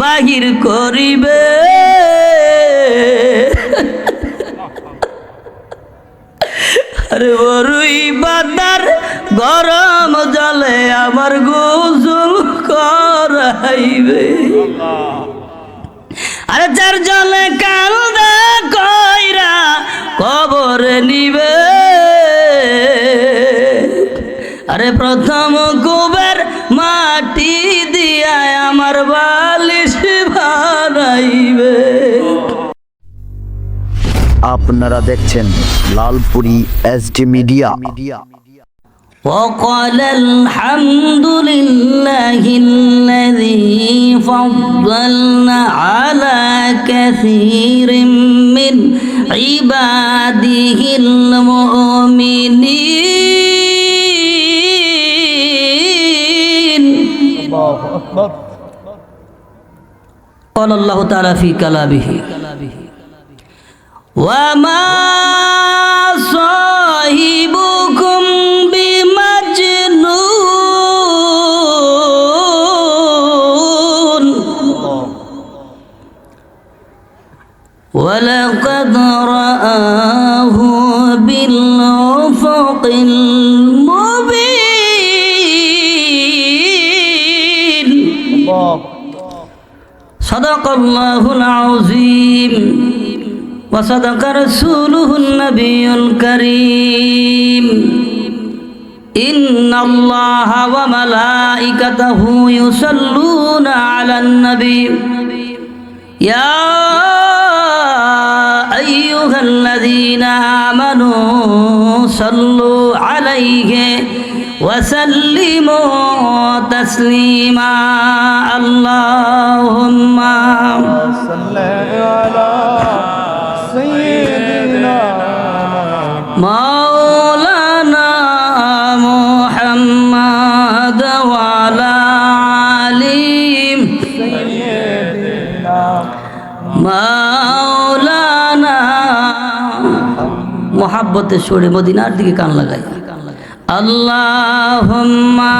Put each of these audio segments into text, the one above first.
বাহির করিবে। বাদার গরম জলে আমার গোসল করাইবে। আরে যার জলে কান্দা কইরা কবর নিবে। আরে প্রথম কুবের মাটি দিয়া আমার বালিশ বানাইবে আপনারা দেখছেন লালপুরি এসডি মিডিয়া وقال الحمد لله الذي فضلنا على كثير من عباده المؤمنين قال الله تعالى في كلامه وما صاحبكم بمجنون ولقد رآه بالأفق صدق الله العظيم وصدق رسوله النبي الكريم إن الله وملائكته يصلون على النبي يا أيها الذين آمنوا صلوا عليه وسلموا تسليما اللهم صل على سيدنا مولانا محمد وعلى علي মাওলানা মোহাব্বতে সরে মদিনার দিকে কান লাগাই আল্লাহুম্মা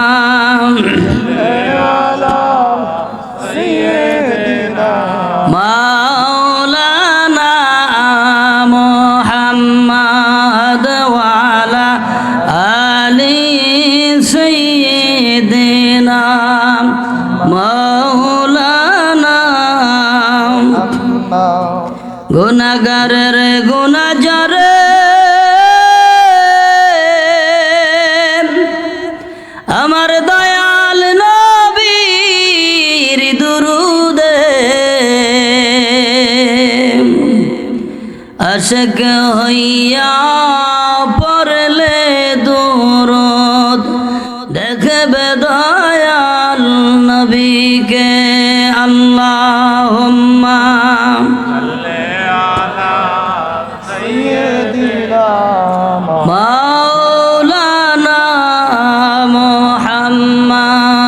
আশেক হইয়া পড়লে দূর দেখবে দয়াল নবীকে আল্লাহ মাওলানা মোহাম্মদ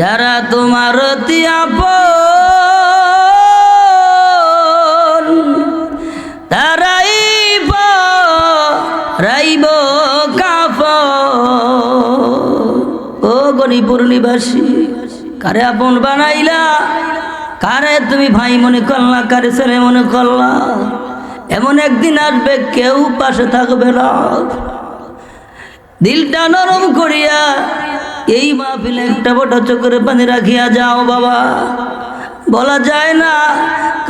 যারা তোমার তারাই রাইব কাফ ও গণিপুর নিবাসী, কারে আপন বানাইলা? কারে তুমি ভাই মনে করলা, কারে ছেলে মনে করলা? এমন একদিন আসবে, কেউ পাশে থাকবে না। দিলটা নরম করিয়া এই মাহফিলে একটা বটা চোখের পানি রাখিয়া যাও বাবা। বলা যায় না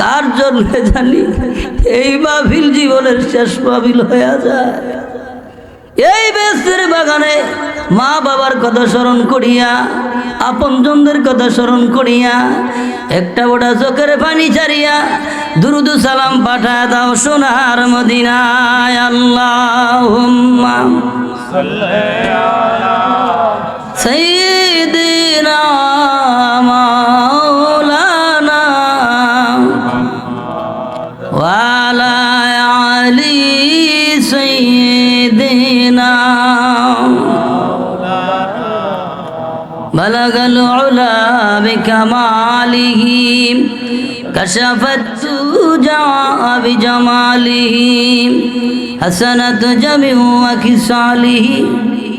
কার জন্য জানি এই মাহফিল জীবনের শেষ মাহফিল হয়ে যায়। এই বেস্তের বাগানে মা বাবার কথা স্মরণ করিয়া আপন আপনজনদের কথা স্মরণ করিয়া, একটা ওটা চোখের পানি ছাড়িয়া দুরুদু সালাম পাঠা দাও সোনার মদিনায়। আল্লাহ سيدنا مولانا وعلى علي سيدنا بلغ العلا بكماله كشف الدجى بجماله حسنت جميع وكساله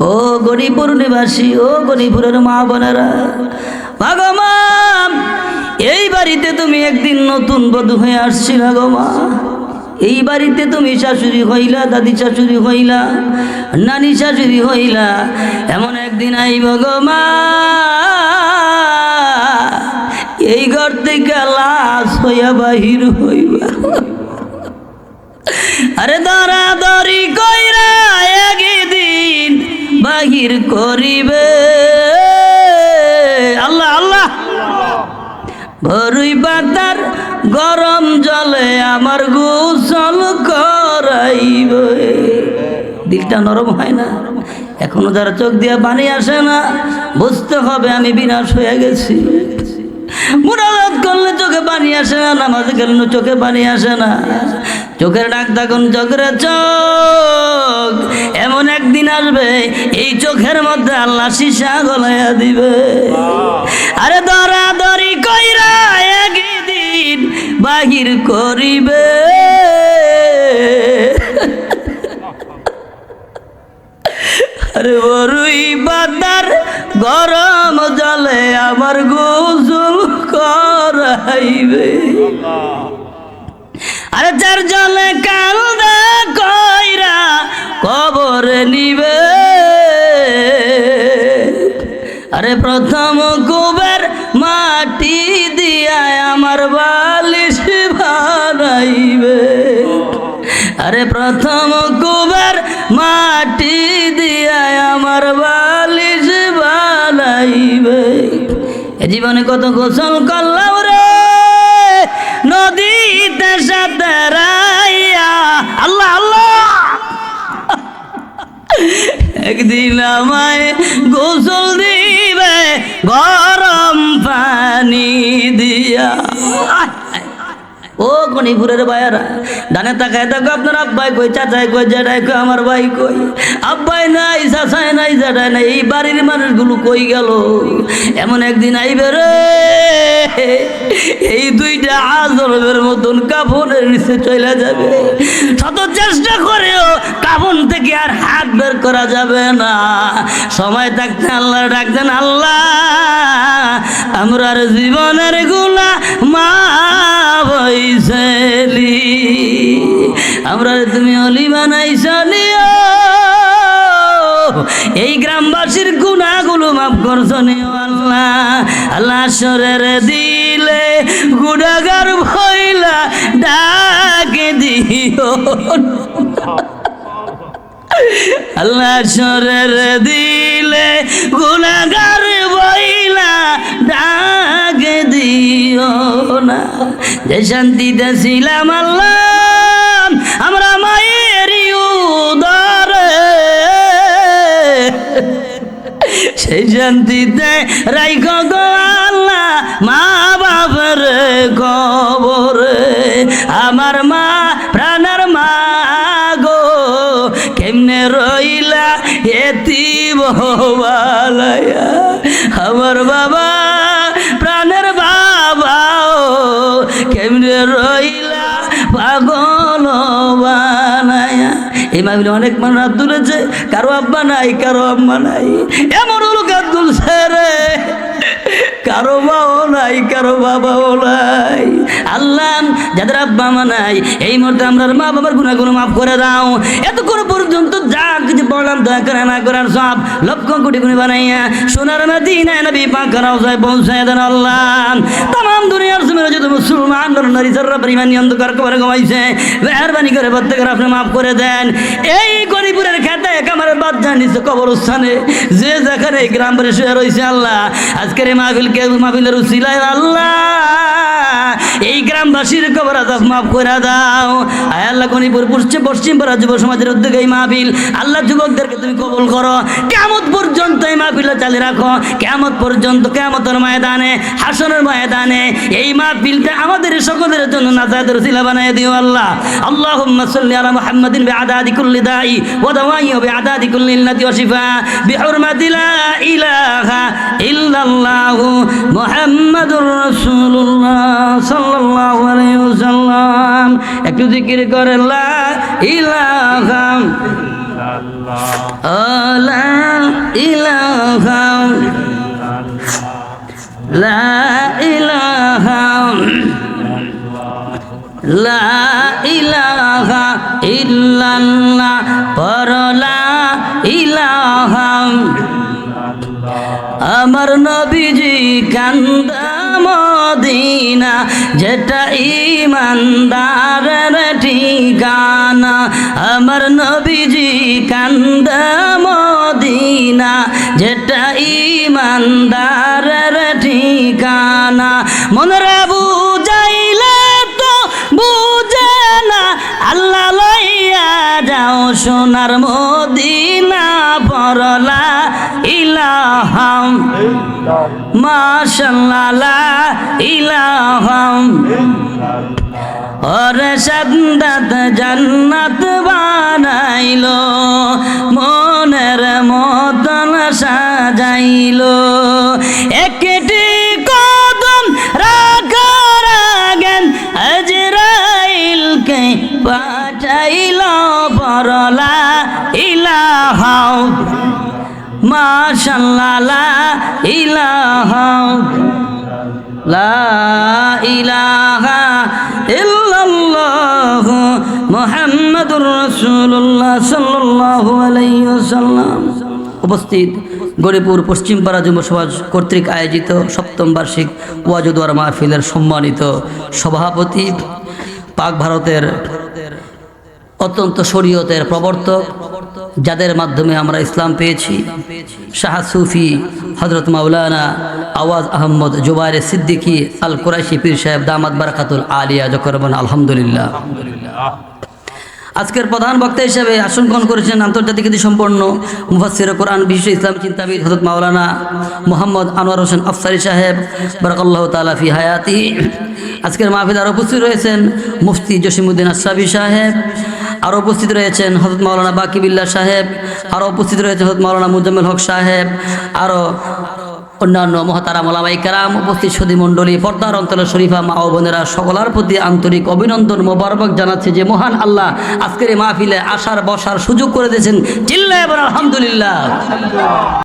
ও গরিপুর নিবাসী, ও গরিপুরের মা বোনেরা। ভগবান এই বাড়িতে তুমি একদিন নতুন বধূ হয়ে আসছিল গো মা। এই বাড়িতে তুমি শাশুড়ি হইলা, দাদি শাশুড়ি হইলা, নানি শাশুড়ি হইলা, এমন একদিন আইব গো মা। এই ঘর থেকে লাশ হইয়া বাহির হইবা। আরে দাঁড়া, দড়ি কইরা একদিন বাহির করিবে। আল্লাহ আল্লাহ। ভরুই পাতার গরম জলে আমার গোসল করাইবে। দিলটা নরম হয় না? এখনও যারা চোখ দিয়ে পানি আসে না, বুঝতে হবে আমি বিনাশ হয়ে গেছি। মুরাদ করলে চোখে পানি আসে না নামাজ গেলে চোখে পানি আসে না। চোখের ডাক তখন চোখের চোখ। এমন একদিন আসবে এই চোখের মধ্যে আল্লাহ সীসা গলাইয়া দিবে। আরে দরা দরি কইরা একদিন বাহির করিবে। আরে বরুই বাদার গরম জলে আমার গোসল করাইবে। আরে যার জলে কান্দা কইরা কবর নিবে। আরে প্রথম কুবের মাটি দিয়া আমার বালিশ বানাইবে। আরে প্রথম কুবের মাটি দিয়া আমার বালিশ জীবনে কত গোসল করলাম রে। নদীতে সাথে আল্লাহ আল্লাহ। একদিন আমায় গোসল দিবে, গরম পানি দিয়া। ও গণিপুরের ভাইয়ারা, ডানে তাকায় দেখো আপনার আব্বাই কই, চাচাই কই, জেঠাই কই, আমার ভাই কই। আব্বাই নাই, চাচাই নাই, জেঠাই নাই, এই বাড়ির মানুষগুলো কই গেল? এমন একদিন আইবে রে। এই দুইটা আজরবের মতন কাফনের নিচে চলে যাবে। শত চেষ্টা করেও কাফন থেকে আর হাত বের করা যাবে না। সময় থাকতে আল্লাহ ডাকতেন আল্লাহ আমরার জীবনেরগুলা মা আমরা তুমি অলি বানাইছলিও এই গ্রামবাসীর গুণাগুলো মাফ করছ নিও আল্লাহ। আল্লাহ সরের দিলে গুণাগার ভইলা ডাকে দিও। আল্লাহ সরের দিলে গুণাগার বইলা ডাকে দিও না। যে শান্তিতে ছিলাম আল্লাহ, আমরা মায়ের উদরে। সেই শান্তিতে রাইখ গো আল্লাহ মা বাবার খবর আমার মা, প্রাণের মা গো, কেমনে রইলা এতি বহবালয়া। আমার বাবা, প্রাণের বাবা কেমনে রইলা পাগল বানায়া। এই মাহবিলে অনেক মানুষ হাত তুলেছে, কারও আব্বা নাই, কারও আম্মা নাই। এমন লোক হাত তুলছে রে। কারও বাবাও নাই, কারও বাবাও নাই। আল্লাহ, যাদের আব্বা মা নাই, এই মুহূর্তে আমরা মা বাবার গুণাগুলো মাফ করে দাও। এত করে পর্যন্ত যা কিছু দয়া করে না করার সব লক্ষ কোটি গুণি বানাইয়া সোনার মদিনায় নবী পাক যায় পৌঁছায় দেন আল্লাহ। তাম দুনিয়ার জমিনে যত মুসলমান নর যারা পরিমাণ ঘুমাইছে, মেহরবানি করে প্রত্যেকের আপনি মাফ করে দেন। এই গরিপুরের খেতে কামারের বাদ জানিস কবরস্থানে, যে যেখানে গ্রাম শুয়ে রয়েছে আল্লাহ। আজকের এই মাহফিল আজকের মাহফিলের উসিলায় আল্লাহ। এই গ্রামবাসীর কবর আজাব মাফ করে দাও। আয় আল্লাহ, গণিপুর, পশ্চিম পশ্চিম পাড়া যুব সমাজের উদ্যোগে এই মাহফিল। আল্লাহ, যুবকদেরকে তুমি কবল করো। কেমন পর্যন্ত এই মাহফিলটা চালিয়ে রাখো। কেমন পর্যন্ত কেমতের ময়দানে হাসনের ময়দানে এই মাহফিলটা আমাদের সকলের জন্য নাজাদের উসিলা বানিয়ে দিও আল্লাহ। আল্লাহ সাল্লি আলা মুহাম্মাদিন বিআদাদি কুল্লি দাই ওয়া দাওয়াই ওয়া বিআদাদি কুল্লি ইল্লাতি ওয়া শিফা। বি বিহুরমাতি লা ইলাহা ইল্লাল্লাহু মোহাম্মদুর রসুল্লাহ সাল্লাহ সাল্লাম একটু জিকির করে লা ইলাহা লা লা লা আমার নবীজি কান্দা মদিনা, যেটা ইমানদারের ঠিকানা। আমার নবীজি কান্দা মদিনা, যেটা ইমানদারের ঠিকানা। মনে বুঝাইলে সোনার মদিনা পরলা ইলাহাম। মাশাল্লাহ ইলাহাম। ওরে সন্দাত জান্নাত বানাইলো, মনের মতন সাজাইলো। একটি কদম রাখার আগেন আজরাইলকে পাঠাইল পরলা ইলাহাও, মাশাল্লাহ ইলাহা লা ইলাহা ইল্লাল্লাহ মুহাম্মাদুর রাসূলুল্লাহ সাল্লাল্লাহু উপস্থিত গরিপুর পশ্চিমপাড়া যুব সমাজ কর্তৃক আয়োজিত সপ্তম বার্ষিক ওয়াজুদ্ওয়ার মাহফিলের সম্মানিত সভাপতি, পাক ভারতের অত্যন্ত শরীয়তের প্রবর্তক, যাদের মাধ্যমে আমরা ইসলাম পেয়েছি। শাহ সুফি হজরত মাওলানা আওয়াজ আহমদ জুবাইর সিদ্দিকী আল কুরাইশি পীর সাহেব দামাদ বারাকাতুল আলিয়া জকরমান আলহামদুলিল্লাহ। আজকের প্রধান বক্তা হিসেবে আসন গ্রহণ করেছেন আন্তর্জাতিক সম্পন্ন মুফাসির কোরআন বিশ্ব ইসলাম চিন্তাবিদ হজরত মাওলানা মোহাম্মদ আনোয়ার হোসেন আফসারি সাহেব, বরকাল্লাহ তালাফি হায়াতি আজকের মাহফিল আরও উপস্থিত রয়েছেন মুফতি জসিমুদ্দিন আশরাফি সাহেব আরও উপস্থিত রয়েছেন হজরত মাওলানা বাকিবিল্লা সাহেব আরও উপস্থিত রয়েছেন হজরত মাওলানা মুজাম্মেল হক সাহেব আরও অন্যান্য মহাতারা মোলামাই কারাম, উপস্থিত সুদী মণ্ডলী, পর্দার অন্তরের শরীফা মা ও বোনেরা সকলার প্রতি আন্তরিক অভিনন্দন মোবারক জানাচ্ছে যে মহান আল্লাহ আজকের মাহফিলে আসার বসার সুযোগ করে দিয়েছেন। চিল্লা এবার আলহামদুলিল্লাহ।